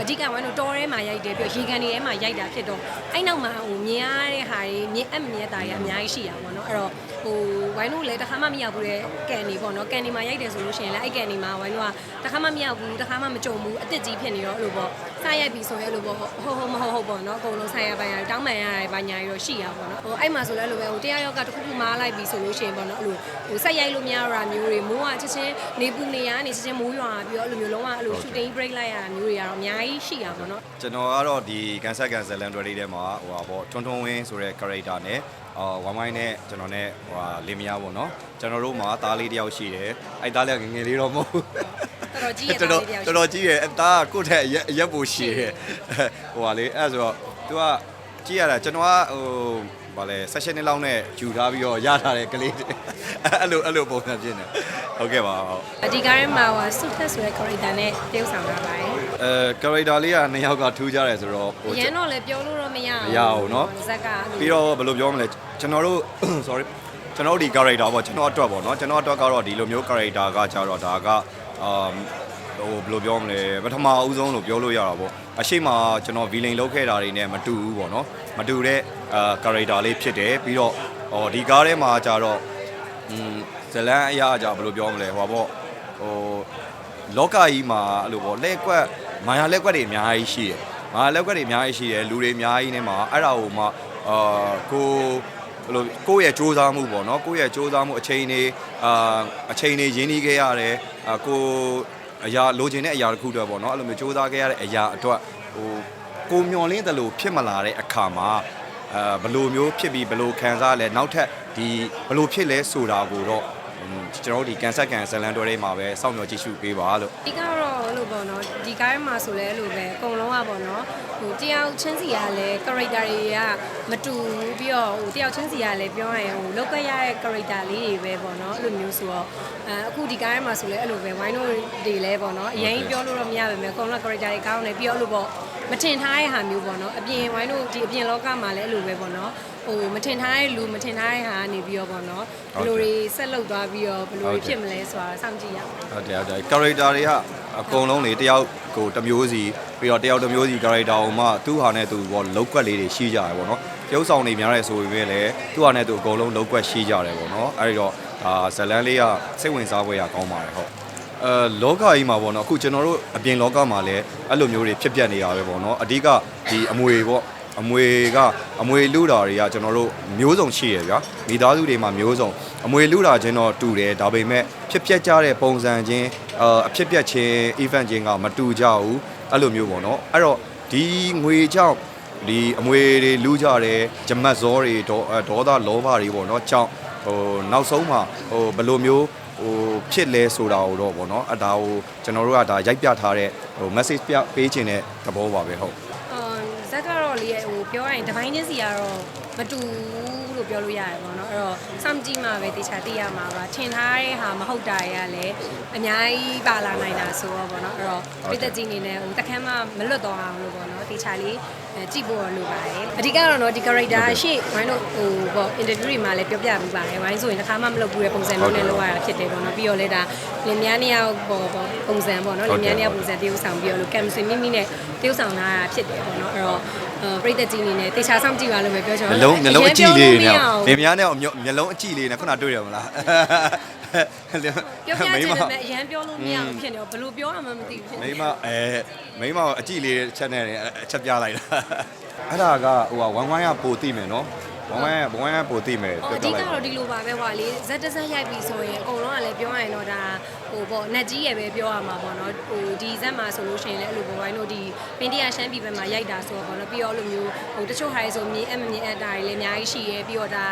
အဓိကဝမ်းတို့တောထဲမှာရိုက်တယ်ပြီးရေကန်တွေထဲမှာရိုက်တာဖြစ်တော့အဲ့နောက်မှာဟိုမြင်ရတဲ့ဟာတွေမြင်အပ်မြင်ရတာတွေအများကြီးရှိတာပေါ့နော်အဲ့တော့ ဟိုဝိုင်းတို့လည်းတခါမှမရောက်ဘူးတဲ့ကန်နေပေါ့နော်ကန်နေမှာရိုက်တယ်ဆိုလို့ရှိရင်လည်းအဲ့ကန်နေမှာဝိုင်းတို့ကတခါမှမရောက်ဘူးတခါမှမကြုံဘူးအစ်စ်ကြီးဖြစ်နေတော့အဲ့လိုပေါ့စရိုက်ပြီဆိုရင်အဲ့လိုပေါ့ဟိုဟိုမဟုတ်ဟုတ်ပေါ့နော်အကုန်လုံးဆိုင်ရပိုင်းရတောင်းပန်ရတယ်ဘာညာရတော့ရှိရပေါ့နော်ဟိုအဲ့မှာဆိုလည်းလိုပဲဟိုတရားရောက်ကတစ်ခုခုမားလိုက်ပြီဆိုလို့ရှိရင်ပေါ့နော်အဲ့လိုဟိုဆက်ရိုက်လို့မရတာမျိုးတွေမိုးကချက်ချင်းနေပူနေရနေချက်ချင်းမိုးရွာပြီးတော့အဲ့လိုမျိုးလုံးဝအဲ့လို shooting break လိုက်ရတာမျိုးတွေကတော့အများကြီးရှိရပေါ့နော်ကျွန်တော်ကတော့ဒီ cancer cancer land ready ထဲမှာဟိုပါပေါ့ထွန်းထွန်းဝင်းဆိုတဲ့ character နဲ့ အာဝိုင်းဝိုင်းနဲ့ကျွန်တော်နဲ့ဟိုဟာလင်မယားပေါ့နော်ကျွန်တော်တို့မှာသားလေးတစ်ယောက်ရှိတယ်အဲ့သားလေးကငယ်ငယ်လေးတော့မဟုတ်ဘူးတော်တော်ကြီးရတော်တာတော်လေးတယောက်တော်တော်ကြီးရဲ့အသားကကိုယ့်ထက်အရက်အရက်ပိုရှည်ရဲ့ဟိုပါလေအဲ့ဒါဆိုတော့ तू ကကြည့်ရတာကျွန်တော်ကဟိုဗာလဲ session နှစ်လောက်နဲ့ယူထားပြီးတော့ရထားတဲ့ကလေးတွေအဲ့လိုအဲ့လိုပုံစံဖြစ်နေဟုတ်ကဲ့ပါဟုတ်အဒီကားထဲမှာဟိုဆုထက်ဆိုတဲ့ character နဲ့တရုပ်ဆောင်ထားပါတယ် အဲ character လေးကနှစ်ယောက်ကထူးကြတယ်ဆိုတော့ဟို ။ရန်တော့လည်းပြောလို့တော့မရ မရဘူးเนอะ ဇက်က ပြီးတော့ဘယ်လိုပြောမလဲကျွန်တော်တို့ sorry ကျွန်တော်တို့ဒီ character ပေါ့ကျွန်တော်အတွက်ပေါ့နော်ကျွန်တော်အတွက်ကတော့ဒီလိုမျိုး character ကကြတော့ဒါကအမ်ဟိုဘယ်လိုပြောမလဲပထမအဦးဆုံးလို့ပြောလို့ရတာပေါ့အရှိမကျွန်တော် villain လုပ်ခဲ့တာတွေနဲ့မတူဘူးပေါ့နော်မတူတဲ့အာ character လေးဖြစ်တယ်ပြီးတော့ဟောဒီကားထဲမှာကြတော့อืมဇလန်အရာကြဘယ်လိုပြောမလဲဟိုပါပေါ့ဟို လောကကြီးမှာအဲ့လိုပေါ့လက်ကွက် မာယာလက်ကွက်တွေအများကြီးရှိတယ်မာယာလက်ကွက်တွေအများကြီးရှိတယ်လူတွေအများကြီးနဲ့မှာအဲ့ဒါကိုမှအာကိုဘယ်လိုကိုယ့်ရဲ့စူးစမ်းမှုပေါ့နော်ကိုယ့်ရဲ့စူးစမ်းမှုအချိန်တွေအာအချိန်တွေရင်းနှီးခဲ့ရတယ်အကိုအရာလိုချင်တဲ့အရာတစ်ခုတော့ပေါ့နော်အဲ့လိုမျိုးစူးစမ်းခဲ့ရတဲ့အရာအတွက်ဟိုကိုမျောလင်းတယ်လို့ဖြစ်မလာတဲ့အခါမှာအာဘယ်လိုမျိုးဖြစ်ပြီးဘယ်လိုခံစားလဲနောက်ထပ်ဒီဘယ်လိုဖြစ်လဲဆိုတာကိုတော့ကျွန်တော်တို့ဒီကန်ဆက်ကန်ဇလန်တော်တွေမှာပဲစောင့်မျှော်ကြည့်ရှုပေးပါလို့ဒီကတော့ လို့ပေါ့နော်ဒီကားထဲမှာဆိုလဲလို့ပဲအကုန်လုံးကပေါ့နော်ဟိုတယောက်ချင်းစီကလည်း character တွေကမတူဘူးပြီးတော့ဟိုတယောက်ချင်းစီကလည်းပြောရရင်ဟိုလောက်ကရတဲ့ character လေးတွေပဲပေါ့နော်အဲ့လိုမျိုးဆိုတော့အဲအခုဒီကားထဲမှာဆိုလဲအဲ့လိုပဲဝိုင်းတို့တွေလဲပေါ့နော်အရင်ပြောလို့တော့မရပါဘူးအကုန်လုံး character တွေကောင်းတယ်ပြီးတော့အဲ့လိုပေါ့ မထင်ထားတဲ့ဟာမျိုးပေါ့နော်အပြင်ဝိုင်းတို့ဒီအပြင်လောကမှာလည်းအဲ့လိုပဲပေါ့နော်ဟိုမထင်ထားတဲ့လူမထင်ထားတဲ့ဟာကနေပြီးတော့ပေါ့နော်ဘယ်လိုတွေဆက်လုပ်သွားပြီးတော့ဘယ်လိုတွေဖြစ်မလဲဆိုတာစောင့်ကြည့်ရအောင်ဟုတ်တယ်ဟုတ်တယ် character တွေကအကုန်လုံးလေတယောက်ကိုတစ်မျိုးစီပြီးတော့တယောက်တစ်မျိုးစီ character ကိုမှသူ့ဟာနဲ့သူပေါ့လောက်ကွက်လေးတွေရှိကြတယ်ပေါ့နော်ပြုံးဆောင်နေများတယ်ဆိုပေမဲ့လည်းသူ့ဟာနဲ့သူအကုန်လုံးလောက်ကွက်ရှိကြတယ်ပေါ့နော်အဲဒီတော့ဒါဇလန်လေးကစိတ်ဝင်စားဖွယ်ရကောင်းပါတယ်ဟုတ် အဲလောကကြီးမှာပေါ့နော်အခုကျွန်တော်တို့အပြင်လောကမှာလည်းအဲ့လိုမျိုးတွေဖြစ်ပျက်နေတာပဲပေါ့နော်အဓိကဒီအမွေပေါ့အမွေကအမွေလူတာတွေကကျွန်တော်တို့မျိုးစုံရှိရဗျာမိသားစုတွေမှာမျိုးစုံအမွေလူတာချင်းတော့တူတယ်ဒါပေမဲ့ဖြစ်ပျက်ကြတဲ့ပုံစံချင်းအာအဖြစ်ပျက်ချင်း event ချင်းကမတူကြဘူးအဲ့လိုမျိုးပေါ့နော်အဲ့တော့ဒီငွေကြောင့်ဒီအမွေတွေလူကြတယ်ဂျမတ်ဇောတွေဒေါဒေါသလောဘတွေပေါ့နော်ကြောင့်ဟိုနောက်ဆုံးမှာဟိုဘယ်လိုမျိုး ဟိုဖြစ်လဲဆိုတာကိုတော့ပေါ့နော်အဒါကိုကျွန်တော်တို့ကဒါရိုက်ပြထားတဲ့ဟို message ပြပေးခြင်းတဲ့သဘောပါပဲဟုတ်အော်ဇက်ကတော့လေဟိုပြောရရင်တပိုင်းချင်းစီကတော့မတူဘူး လို့ပြောလို့ရတယ်ပေါ့နော်အဲ့တော့စောင့်ကြည့်မှပဲတေချာသိရမှာပါထင်ထားတဲ့ဟာမဟုတ်တာတွေကလည်းအများကြီးပါလာနိုင်တာဆိုတော့ပေါ့နော်အဲ့တော့ပိသက်ကြီးအနေနဲ့ဟိုတခမ်းမှမလွတ်တော့အောင်လို့ပေါ့နော်တေချာလေးအဲကြည့်ဖို့တော့လိုပါတယ်အဓိကတော့နော်ဒီ character ရှေ့ဝိုင်းတို့ဟိုပေါ့ interview တွေမှာလည်းပြောပြပြီးပါတယ်ဝိုင်းဆိုရင်တစ်ခါမှမလုပ်ဘူးတဲ့ပုံစံမျိုးနဲ့လုပ်ရတာဖြစ်တယ်ပေါ့နော်ပြီးတော့လည်းဒါလင်မြန်းနှစ်ယောက်ပေါ့ပေါ့ပုံစံပေါ့နော်လင်မြန်းနှစ်ယောက်ပုံစံတရုပ်ဆောင်ပြီးတော့လို့ကမ်ဆွေမိမိနဲ့တရုပ်ဆောင်တာဖြစ်တယ်ပေါ့နော်အဲ့တော့အဲပြိသက်ကြီးအနေနဲ့တေချာဆောင်ကြည့်ပါလို့ပဲပြောချင်မျပါက်လုံးမျက်လုံးအကြည့်လေးနဲ့ပြောလင်များနဲ့မျက်လုံးအကြည့်လေးနဲ့ခုနတွေ့ရမလားပြောပြချင်တယ်မိန်းမမဲ့အရန်ပြောလို့မရဘူးဖြစ်နေတော့ဘယ်လိုပြောရမှမသိဘူးဖြစ်နေမိန်းမအဲမိန်းမအကြည့်လေးချက်နဲ့အချက်ပြလိုက်တာအဲ့ဒါကဟိုကဝမ်ဝမ်ကပိုသိမယ်နော် ဝမ်ဝမ်ကဝမ်ဝမ်ကပိုသိမယ်အပြောဓိပြကလိုက်တော့ဒီလိုပါပဲဟွာလေဇက်တဇက်ရိုက်ပြီဆိုရင်အကုန်လုံးကလည်းပြောရရင်တော့ဒါဟိုပေါ့နက်ကြီးရယ်ပဲပြောရမှာပေါ့နော်ဟိုဒီဇက်မှာဆိုလို့ရှိရင်လည်းအဲ့လိုပေါ့ဝိုင်းတို့ဒီပင်တရာရှမ်းပြည်ဘက်မှာရိုက်တာဆိုတော့ပေါ့နော်ပြီးတော့အဲ့လိုမျိုးဟိုတချို့ဟာတွေဆိုမြင်အမမြင်အပ်တာတွေလည်းအများကြီးရှိရယ်ပြီးတော့ဒါ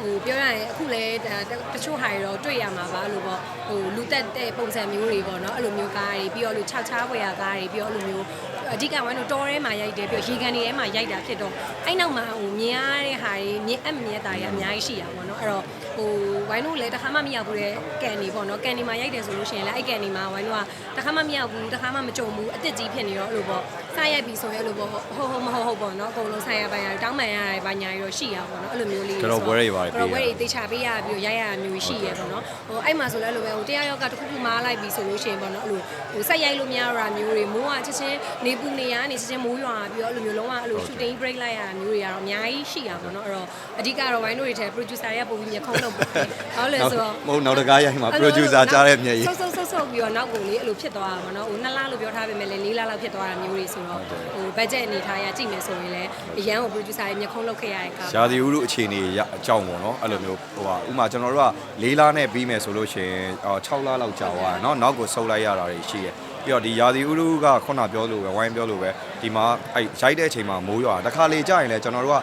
ဟိုပြောရရင်အခုလည်းဒါတချို့ဟာတွေတော့တွေ့ရမှာပါအဲ့လိုပေါ့ဟိုလူတက်တဲ့ပုံစံမျိုးတွေပေါ့နော်အဲ့လိုမျိုးကားတွေပြီးတော့လူခြောက်ချားဝယ်ရကားတွေပြီးတော့အဲ့လိုမျိုး အဓိကဝိုင်းတို့တောထဲမှာရိုက်တယ်ပြီးတော့ရေကန်တွေထဲမှာရိုက်တာဖြစ်တော့အဲ့နောက်မှာဟိုမြင်ရတဲ့ဟာတွေမြင်အပ်မြင်အပ်တာတွေအများကြီးရှိရပါတော့အဲ့တော့ဟိုဝိုင်းတို့လည်းတစ်ခါမှမရောက်ဘူးတဲ့ကန်တွေပေါ့နော်ကန်တွေမှာရိုက်တယ်ဆိုလို့ရှိရင်လည်းအဲ့ကန်တွေမှာဝိုင်းတို့ကတစ်ခါမှမရောက်ဘူးတစ်ခါမှမကြုံဘူးအစ်စ်ကြီးဖြစ်နေတော့အဲ့လိုပေါ့ စဆိုင်ရိုက်ပြီဆိုရင်အဲ့လိုပေါ့ဟုတ်ဟုတ်မဟုတ်ဟုတ်ပေါ့နော်အကုန်လုံးဆိုင်ရပိုင်းရတောင်းပန်ရတယ်ဘာညာရောရှိရပါတော့အဲ့လိုမျိုးလေးကြော်ပွဲတွေပါတယ်ကြော်ပွဲပေးရတွေတေချာပေးရပြီးတော့ရိုက်ရတာမျိုးရှိရပေါ့နော်ဟိုအဲ့မှာဆိုလည်းအဲ့လိုပဲဟိုတရားရောက်ကတစ်ခုခုမားလိုက်ပြီဆိုလို့ရှိရင်ပေါ့နော်အဲ့လိုဟိုဆက်ရိုက်လို့မရတာမျိုးတွေမိုးကချက်ချင်းနေပူနေရနေချက်ချင်းမိုးရွာပြီးတော့အဲ့လိုမျိုးလုံးဝအဲ့လို shooting break လိုက်ရတာမျိုးတွေကတော့အများကြီးရှိရပါတော့အဲ့တော့အဓိကတော့ဝိုင်းတို့တွေထဲ producer တွေကပုံပြီးမြခုံးတော့ပေါ့ဟုတ်လဲဆိုတော့မဟုတ်နောက်တကားရိုက်မှာ producer ကြားတဲ့မျက်ရည်ဆုပ်ဆုပ်ဆုပ်ဆုပ်ပြီးတော့နောက်ကုန်လေးအဲ့လိုဖြစ်သွားတာပေါ့နော်ဟိုနှစ်လလို့ပြောထားပေမဲ့လည်းလေးလလောက်ဖြစ်သွားတာမျိုးတွေဆိုတဟို budget အနေထားရကြည့်မယ်ဆိုရင်လည်းအရန်ကို producer တွေမျက်ခုံးလောက်ခဲ့ရတဲ့ကာ ရာသီဥတုအခြေအနေရအကြောင်းပေါ့နော်အဲ့လိုမျိုးဟိုဟာဥမာကျွန်တော်တို့က၄လနဲ့ပြီးမယ်ဆိုလို့ရှိရင်6လလောက်ကြာသွားတယ်เนาะနောက်ကိုဆုပ်လိုက်ရတာတွေရှိတယ်ပြီးတော့ဒီရာသီဥတုကခုနပြောလို့ပဲဝိုင်းပြောလို့ပဲဒီမှာအဲ့ရိုက်တဲ့အချိန်မှာမိုးရွာတခါလေကြာရင်လည်းကျွန်တော်တို့က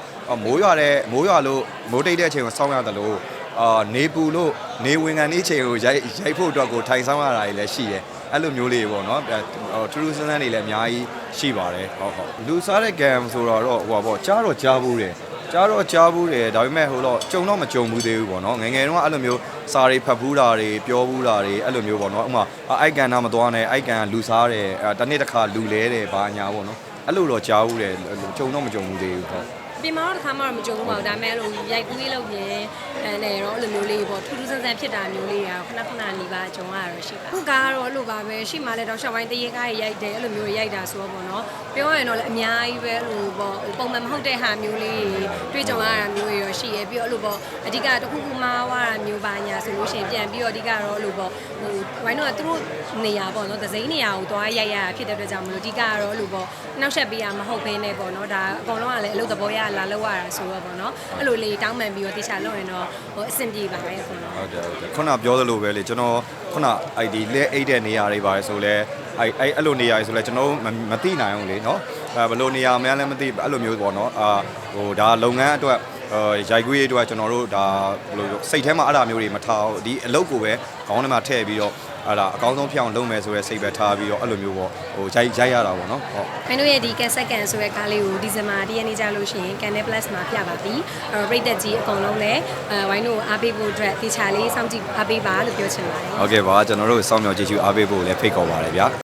မိုးရွာတဲ့မိုးရွာလို့မိုးတိတ်တဲ့အချိန်ကိုစောင့်ရတယ်လို့ အာနေပူလို့နေဝင်ခံနေချိန်ကိုရိုက်ရိုက်ဖို့အတွက်ကိုထိုင်ဆောင်ရတာတွေလည်းရှိတယ်အဲ့လိုမျိုးလေးပေါ့နော်ထူးထူးဆန်းဆန်းတွေလည်းအများကြီးရှိပါတယ်ဟုတ်ဟုတ်လူစားတဲ့ game ဆိုတော့ဟိုပါပေါ့ကြားတော့ကြားဘူးတယ်ကြားတော့ကြားဘူးတယ်ဒါပေမဲ့ဟိုတော့ကြုံတော့မကြုံဘူးသေးဘူးပေါ့နော်ငယ်ငယ်တုန်းကအဲ့လိုမျိုးစာတွေဖတ်ဘူးတာတွေပြောဘူးတာတွေအဲ့လိုမျိုးပေါ့နော်ဥမာအိုက်ကန်နာမသွားနဲ့အိုက်ကန်ကလူစားတယ်အဲတစ်နေ့တစ်ခါလူလဲတယ်ဘာညာပေါ့နော်အဲ့လိုတော့ကြားဘူးတယ်ကြုံတော့မကြုံဘူးသေးဘူးဟု တ်ပြင်မာတော့တစ်ခါမှတော့မကြုံဘူးပါဘူးဒါပေမဲ့အဲ့လိုရိုက်ကူးလေးလုပ်ရင်အဲနဲ့တော့အဲ့လိုမျိုးလေးပေါ့ထူးထူးဆန်းဆန်းဖြစ်တာမျိုးလေးကတော့ခဏခဏနေပါကြုံရတော့ရှိပါခုကားကတော့အဲ့လိုပါပဲရှိမှလည်းတော့ရှော့ပိုင်းတရေကားရိုက်တယ်အဲ့လိုမျိုးရိုက်တာဆိုတော့ပေါ့နော် ပြောရရင်တော့လည်းအများကြီးပဲအဲ့လိုပေါ့ဟိုပုံမှန်မဟုတ်တဲ့ဟာမျိုးလေးတွေ့ကြုံရတာမျိုးတွေရောရှိရပြီးတော့အဲ့လိုပေါ့အဓိကတစ်ခုခုမှားသွားတာမျိုးပါညာဆိုလို့ရှိရင်ပြန်ပြီးတော့အဓိကတော့အဲ့လိုပေါ့ဟိုဝိုင်းတော့ကသူတို့နေရာပေါ့နော်ဒဇိန်းနေရာကိုသွားရိုက်ရတာဖြစ်တဲ့အတွက်ကြောင့်မလို့အဓိကကတော့အဲ့လိုပေါ့နှောက်ယှက်ပေးရမဟုတ်ဘဲနဲ့ပေါ့နော်ဒါအကောင်လုံးကလည်းအလုပ်သဘောရလာလောက်ရတာဆိုတော့ပေါ့နော်အဲ့လိုလေးတောင်းပန်ပြီးတော့တေချာလုပ်ရင်တော့ဟိုအဆင်ပြေပါပဲပေါ့နော်ဟုတ်တယ်ဟုတ်တယ်ခုနပြောသလိုပဲလေကျွန်တော်ခုနအဲ့ဒီလက်အိတ်တဲ့နေရာတွေပါတယ်ဆိုလဲ အဲ့အဲ့အဲ့လိုနေရာတွေဆိုလဲကျွန်တော်မမသိနိုင်အောင်လေနော်အဲဘယ်လိုနေရာမှန်းလည်းမသိအဲ့လိုမျိုးပေါ့နော်အာဟိုဒါလုပ်ငန်းအတွက်အဲရိုက်ကွေးအတွက်ကျွန်တော်တို့ဒါဘယ်လိုစိတ်ထဲမှာအဲ့ဒါမျိုးတွေမထားဘူးဒီအလုပ်ကိုပဲခေါင်းထဲမှာထည့်ပြီးတော့အဲ့ဒါအကောင်းဆုံးဖြစ်အောင်လုပ်မယ်ဆိုရဲစိတ်ပဲထားပြီးတော့အဲ့လိုမျိုးပေါ့ဟိုရိုက်ရိုက်ရတာပေါ့နော်ဟုတ်မင်းတို့ရဲ့ဒီကန်ဆက်ကန်ဆိုတဲ့ကားလေးကိုဒီဇင်ဘာ၁ရက်နေ့ကျလို့ရှိရင် Canal Plus မှာပြပါပြီအဲ့တော့ပြည်သက်ကြီးအကုန်လုံးလည်းအဲဝိုင်းတို့အားပေးဖို့အတွက်တေချာလေးစောင့်ကြည့်အားပေးပါလို့ပြောချင်ပါတယ်ဟုတ်ကဲ့ပါကျွန်တော်တို့စောင့်မျှော်ကြည့်ရှုအားပေးဖို့လည်းဖိတ်ခေါ်ပါတယ်ဗျာ